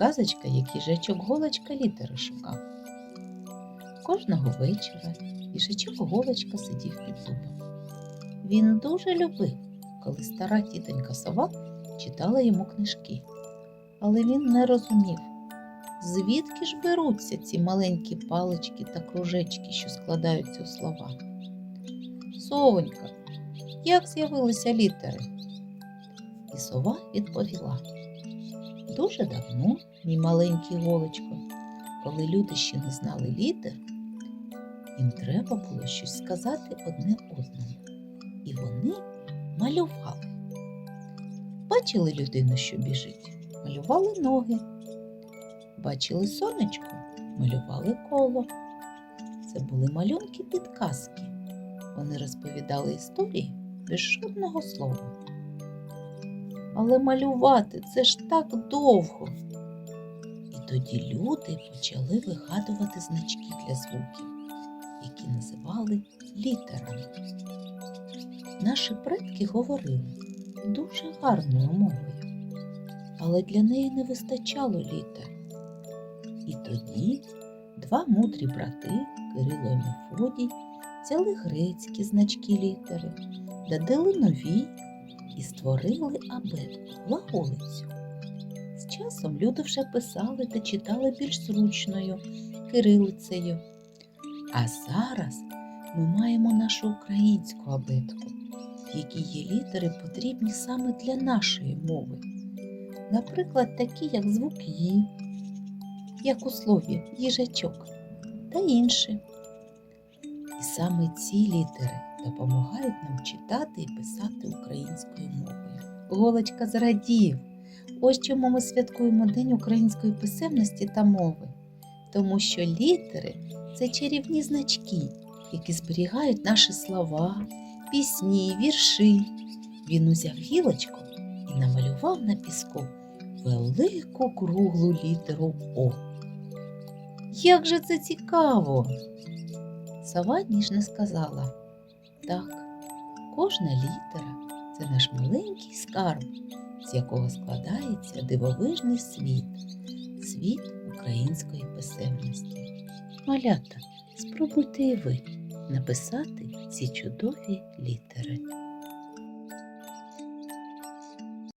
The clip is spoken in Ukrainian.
казочка, як їжачок голочка літери шукав. Кожного вечора їжачок голочка сидів під дубом. Він дуже любив, коли стара тітонька сова читала йому книжки. Але він не розумів, звідки ж беруться ці маленькі палички та кружечки, що складаються у слова. Совонька, як з'явилися літери? І сова відповіла. Дуже давно, мій маленький голочко, коли люди ще не знали літер, їм треба було щось сказати одне одному. І вони малювали. Бачили людину, що біжить, малювали ноги. Бачили сонечко, малювали коло. Це були малюнки підказки. Вони розповідали історії без жодного слова. Але малювати це ж так довго. І тоді люди почали вигадувати значки для звуків, які називали літерами. Наші предки говорили дуже гарною мовою, але для неї не вистачало літер. І тоді два мудрі брати, Кирило і Мефодій, взяли грецькі значки літери, додали нові і створили абетку, глаголицю. З часом люди вже писали та читали більш зручною кирилицею. А зараз ми маємо нашу українську абетку, в якій є літери потрібні саме для нашої мови. Наприклад, такі як звук «ї», як у слові їжачок та інші. І саме ці літери допомагають нам читати і писати українською мовою. Голочка зрадів. Ось чому ми святкуємо День української писемності та мови, тому що літери це чарівні значки, які зберігають наші слова, пісні, вірші. Він узяв гілочку і намалював на піску велику круглу літеру О. Як же це цікаво! Сова ніжно сказала так, кожна літера це наш маленький скарб, з якого складається дивовижний світ, світ української писемності. Малята, спробуйте і ви написати ці чудові літери.